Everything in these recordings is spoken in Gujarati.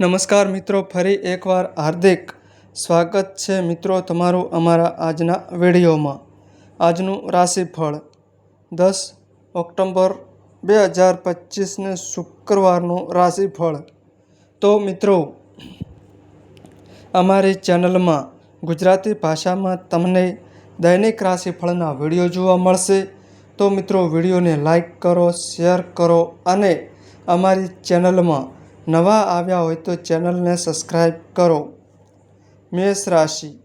નમસ્કાર મિત્રો, ફરી એકવાર હાર્દિક સ્વાગત છે મિત્રો તમારું અમારા આજના વિડીયોમાં. આજનું રાશિફળ દસ ઓક્ટોબર બે હજાર પચીસને શુક્રવારનું રાશિફળ. તો મિત્રો, અમારી ચેનલમાં ગુજરાતી ભાષામાં તમને દૈનિક રાશિફળના વીડિયો જોવા મળશે. તો મિત્રો, વિડીયોને લાઈક કરો, શેર કરો અને અમારી ચેનલમાં નવા આવ્યા હોય તો ચેનલને સબસ્ક્રાઈબ કરો. મેષ રાશિ.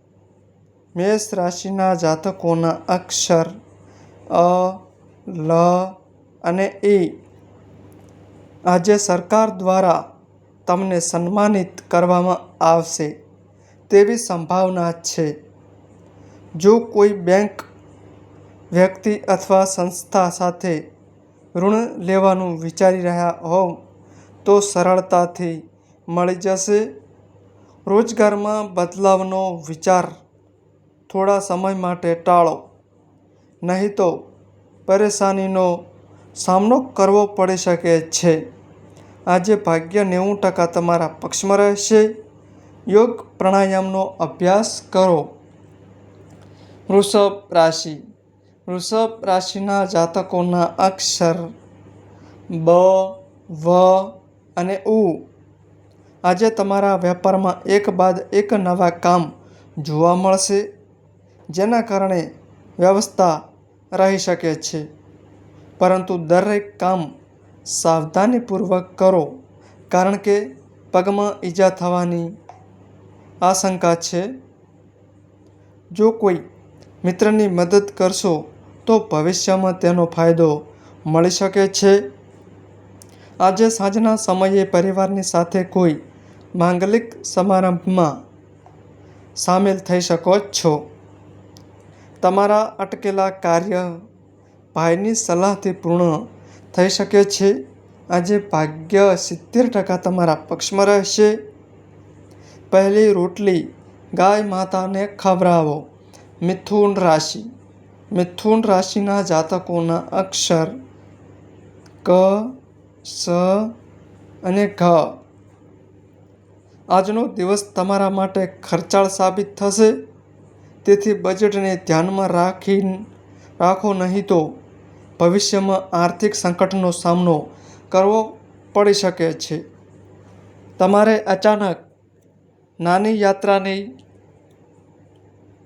મેષ રાશિના જાતકોના અક્ષર અ, લ અને એ. આજે સરકાર દ્વારા તમને સન્માનિત કરવામાં આવશે તેવી સંભાવના છે. જો કોઈ બેંક વ્યક્તિ અથવા સંસ્થા સાથે ઋણ લેવાનું વિચારી રહ્યા હોવ તો સરળતાથી મળી જશે. રોજગારમાં બદલાવનો વિચાર થોડા સમય માટે ટાળો. નહીં તો પરેશાનીનો સામનો કરવો પડી શકે છે. આજે ભાગ્ય નેવું ટકા તમારા પક્ષમાં રહેશે. યોગ પ્રાણાયામનો અભ્યાસ કરો. વૃષભ રાશિ. વૃષભ રાશિના જાતકોના અક્ષર બ, વ અને ઉ. આજે તમારા વેપારમાં એક બાદ એક નવા કામ જોવા મળશે, જેના કારણે વ્યવસ્થા રહી શકે છે. પરંતુ દરેક કામ સાવધાનીપૂર્વક કરો, કારણ કે પગમાં ઈજા થવાની આશંકા છે. જો કોઈ મિત્રની મદદ કરશો, તો ભવિષ્યમાં તેનો ફાયદો મળી શકે છે. આજે સાંજના સમયે પરિવારની સાથે કોઈ માંગલિક સમારંભમાં સામેલ થઈ શકો છો. તમારા અટકેલા કાર્ય ભાઈની સલાહથી પૂર્ણ થઈ શકે છે. આજે ભાગ્ય સિત્તેર ટકા તમારા પક્ષમાં રહેશે. પહેલી રોટલી ગાય માતાને ખવડાવો. મિથુન રાશિ. મિથુન રાશિના જાતકોના અક્ષર ક સ અને ઘ. આજનો દિવસ તમારા માટે ખર્ચાળ સાબિત થશે. તેથી બજેટને ધ્યાનમાં રાખી રાખો નહીં તો ભવિષ્યમાં આર્થિક સંકટનો સામનો કરવો પડી શકે છે. તમારે અચાનક નાની યાત્રાની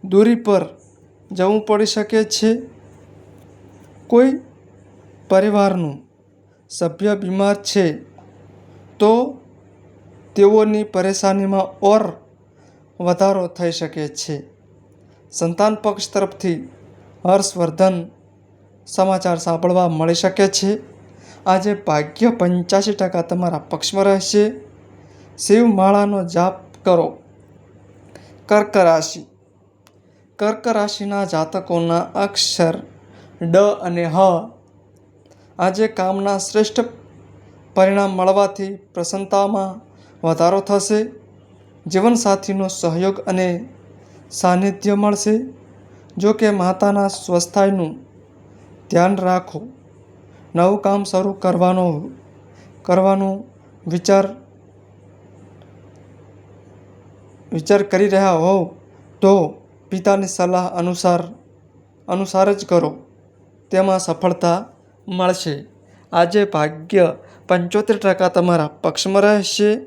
દૂરી પર જવું પડી શકે છે. કોઈ પરિવારનું સભ્ય બીમાર છે, તો તેઓની પરેશાનીમાં ઓર વધારો થઈ શકે છે. સંતાન પક્ષ તરફથી હર્ષવર્ધન સમાચાર સાંભળવા મળી શકે છે. આજે ભાગ્ય પંચ્યાસી ટકા તમારા પક્ષમાં રહેશે. શિવમાળાનો જાપ કરો. કર્ક રાશિ. કર્ક રાશિના જાતકોના અક્ષર ડ અને હ આજે કામના શ્રેષ્ઠ પરિણામ મળવાથી પ્રસન્નતામાં વધારો થશે, જીવનસાથીનો સહયોગ અને સાનિધ્ય મળશે. જો કે માતાના સ્વસ્થાયનું ધ્યાન રાખો. નવું કામ શરૂ કરવાનો, કરવાનું વિચાર વિચાર કરી રહ્યા હોવ તો પિતાની સલાહ અનુસાર અનુસાર જ કરો. તેમાં સફળતા મળશે. આજે ભાગ્ય પંચોતેર ટકા તમારા પક્ષમાં રહેશે.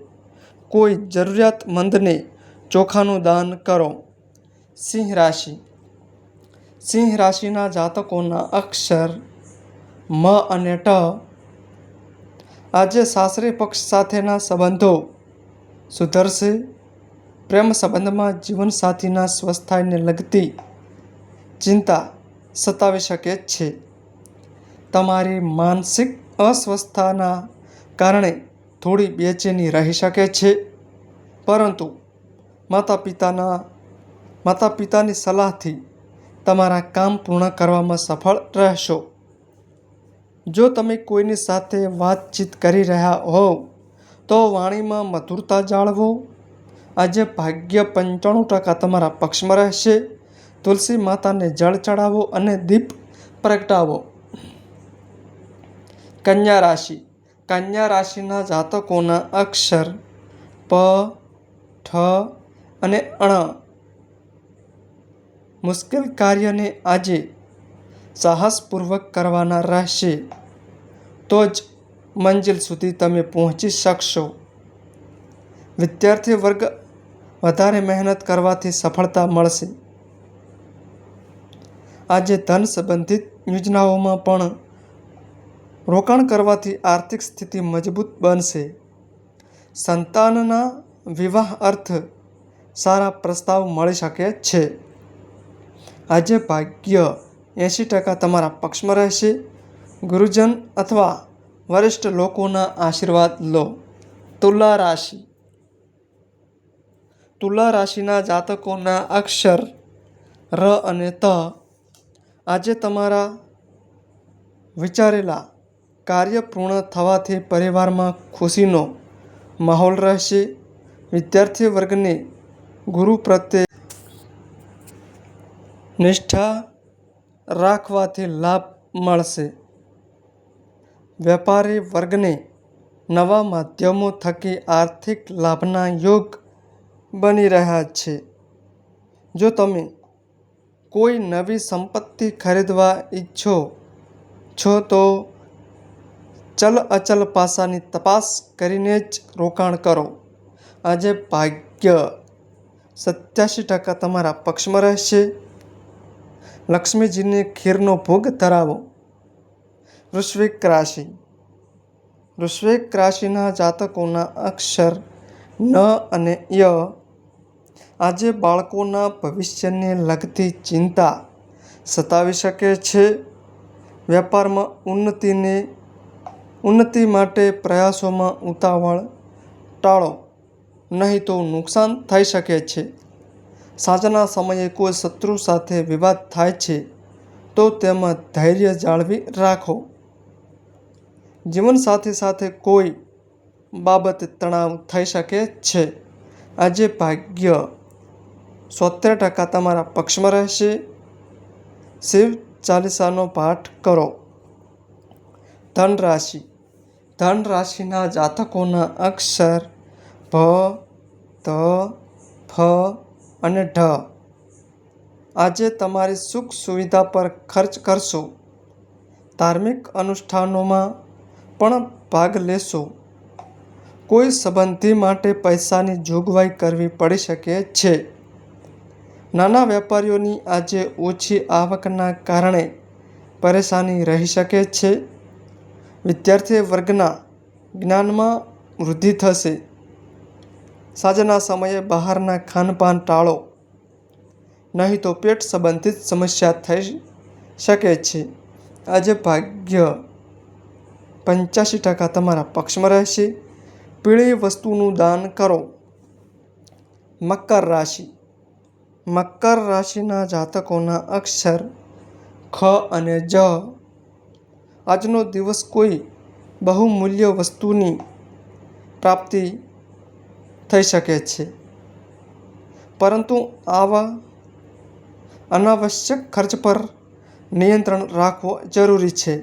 કોઈ જરૂરિયાતમંદને ચોખાનું દાન કરો. સિંહ રાશિ. સિંહ રાશિના જાતકોના અક્ષર મ અને ટ. આજે સાસરી પક્ષ સાથેના સંબંધો સુધરશે. પ્રેમ સંબંધમાં જીવનસાથીના સ્વસ્થાયને લગતી ચિંતા સતાવી શકે છે. તમારી માનસિક અસ્વસ્થતાના કારણે થોડી બેચેની રહી શકે છે. પરંતુ માતા પિતાના માતા પિતાની સલાહથી તમારા કામ પૂર્ણ કરવામાં સફળ રહેશો. જો તમે કોઈની સાથે વાતચીત કરી રહ્યા હોવ, તો વાણીમાં મધુરતા જાળવો. આજે ભાગ્ય પંચાણું ટકા તમારા પક્ષમાં રહેશે. તુલસી માતાને જળ ચડાવો અને દીપ પ્રગટાવો. કન્યા રાશિ. કન્યા રાશિના જાતકોના અક્ષર પ, ઠ અને અણ. મુશ્કેલ કાર્યને આજે સાહસપૂર્વક કરવાના રહેશે. તો જ મંજિલ સુધી તમે પહોંચી શકશો. વિદ્યાર્થી વર્ગ, વધારે મહેનત કરવાથી સફળતા મળશે. આજે ધન સંબંધિત યોજનાઓમાં પણ રોકાણ કરવાથી આર્થિક સ્થિતિ મજબૂત બનશે. સંતાનના વિવાહ અર્થ સારા પ્રસ્તાવ મળી શકે છે. આજે ભાગ્ય એંશી ટકા તમારા પક્ષમાં રહેશે. ગુરુજન અથવા વરિષ્ઠ લોકોના આશીર્વાદ લો. તુલા રાશિ. તુલા રાશિના જાતકોના અક્ષર ર અને ત. આજે તમારા વિચારેલા કાર્ય પૂર્ણ થવાથી પરિવારમાં ખુશીનો માહોલ રહેશે. વિદ્યાર્થી વર્ગને ગુરુ પ્રત્યે નિષ્ઠા રાખવાથી લાભ મળશે. વેપારી વર્ગને નવા માધ્યમો થકી આર્થિક લાભના યોગ બની રહ્યા છે. જો તમે કોઈ નવી સંપત્તિ ખરીદવા ઈચ્છો છો તો ચલ અચલ પાસાની તપાસ કરીને જ રોકાણ કરો. આજે ભાગ્ય સત્યાસી ટકા તમારા પક્ષમાં રહેશે. લક્ષ્મીજીને ખીરનો ભોગ ધરાવો. વૃશ્વિક રાશિ. વૃશ્વિક રાશિના જાતકોના અક્ષર ન અને ય. આજે બાળકોના ભવિષ્યને લગતી ચિંતા સતાવી શકે છે. વેપારમાં ઉન્નતિને ઉન્નતિ માટે પ્રયાસોમાં ઉતાવળ ટાળો, નહીં તો નુકસાન થઈ શકે છે. સાંજના સમયે કોઈ શત્રુ સાથે વિવાદ થાય છે, તો તેમાં ધૈર્ય જાળવી રાખો. જીવનસાથી સાથે કોઈ બાબત તણાવ થઈ શકે છે. આજે ભાગ્ય સોતેર ટકા તમારા પક્ષમાં રહેશે. શિવ ચાલીસાનો પાઠ કરો. ધન રાશિ ધન રાશિના જાતકોના અક્ષર ભ ધ ફ અને ઢ. આજે તમારી સુખ સુવિધા પર ખર્ચ કરશો. ધાર્મિક અનુષ્ઠાનોમાં પણ ભાગ લેશો. કોઈ સંબંધી માટે પૈસાની જોગવાઈ કરવી પડી શકે છે. નાના વેપારીઓની આજે ઓછી આવકના કારણે પરેશાની રહી શકે છે. વિદ્યાર્થી વર્ગના જ્ઞાનમાં વૃદ્ધિ થશે. સાંજના સમયે બહારના ખાનપાન ટાળો. નહીં તો પેટ સંબંધિત સમસ્યા થઈ શકે છે. આજે ભાગ્ય પંચ્યાસી ટકા તમારા પક્ષમાં રહેશે. પીળી વસ્તુનું દાન કરો. મકર રાશિ. મકર રાશિના જાતકોના અક્ષર ખ અને જ આજનો દિવસ કોઈ બહુમૂલ્ય વસ્તુની પ્રાપ્તિ થઈ શકે છે. પરંતુ આવા અનાવશ્યક ખર્ચ પર નિયંત્રણ રાખવો જરૂરી છે.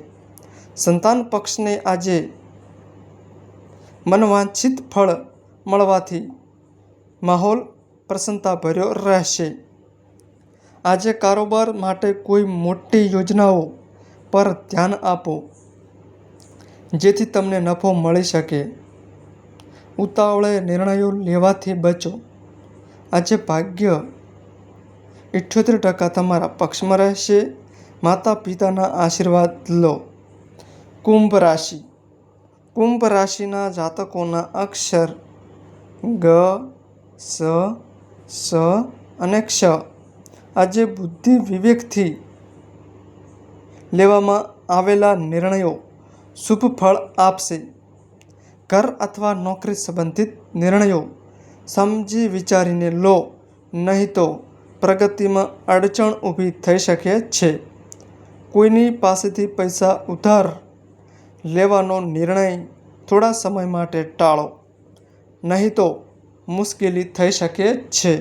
સંતાન પક્ષને આજે મનવાંછિત ફળ મળવાથી માહોલ પ્રસન્નતાભર્યો રહેશે. આજે કારોબાર માટે કોઈ મોટી યોજનાઓ પર ધ્યાન આપો, જેથી તમને નફો મળી શકે. ઉતાવળે નિર્ણયો લેવાથી બચો. આજે ભાગ્ય ઇઠ્યોતેર ટકા તમારા પક્ષમાં રહેશે. માતા પિતાના આશીર્વાદ લો. કુંભ રાશિ. કુંભ રાશિના જાતકોના અક્ષર ગ, સ સ અને ક્ષ. આજે બુદ્ધિ વિવેકથી લેવામાં આવેલા નિર્ણયો શુભ ફળ આપશે. ઘર અથવા નોકરી સંબંધિત નિર્ણયો સમજી વિચારીને લો, નહીં તો પ્રગતિમાં અડચણ ઊભી થઈ શકે છે. કોઈની પાસેથી પૈસા ઉધાર લેવાનો નિર્ણય થોડા સમય માટે ટાળો, નહીં તો મુશ્કેલી થઈ શકે છે.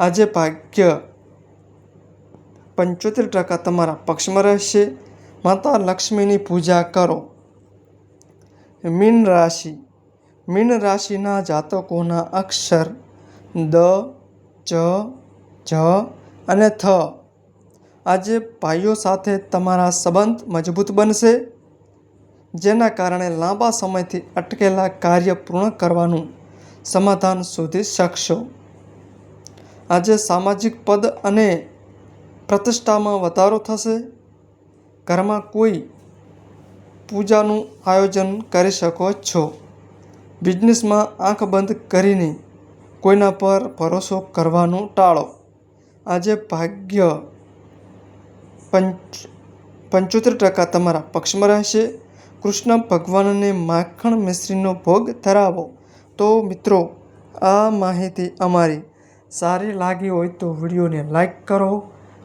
આજે ભાગ્ય પંચોતેર ટકા તમારા પક્ષમાં રહેશે. માતા લક્ષ્મીની પૂજા કરો. મીન રાશિ. મીન રાશિના જાતકોના અક્ષર દ, ચ, જ અને થ. આજે ભાઈઓ સાથે તમારા સંબંધ મજબૂત બનશે, જેના કારણે લાંબા સમયથી અટકેલા કાર્ય પૂર્ણ કરવાનું સમાધાન શોધી શકશો. આજે સામાજિક પદ અને પ્રતિષ્ઠામાં વધારો થશે? ઘરમાં કોઈ પૂજાનું આયોજન કરી શકો છો? બિઝનેસમાં આંખ બંધ કરીને કોઈના પર ભરોસો કરવાનું ટાળો. આજે ભાગ્ય પંચ, પંચોતેર ટકા તમારા પક્ષમાં રહેશે. કૃષ્ણ ભગવાનને માખણ મિશ્રીનો ભોગ ધરાવો. તો મિત્રો, આ માહિતી અમારી સારી લાગી હોય તો વિડીયોને લાઈક કરો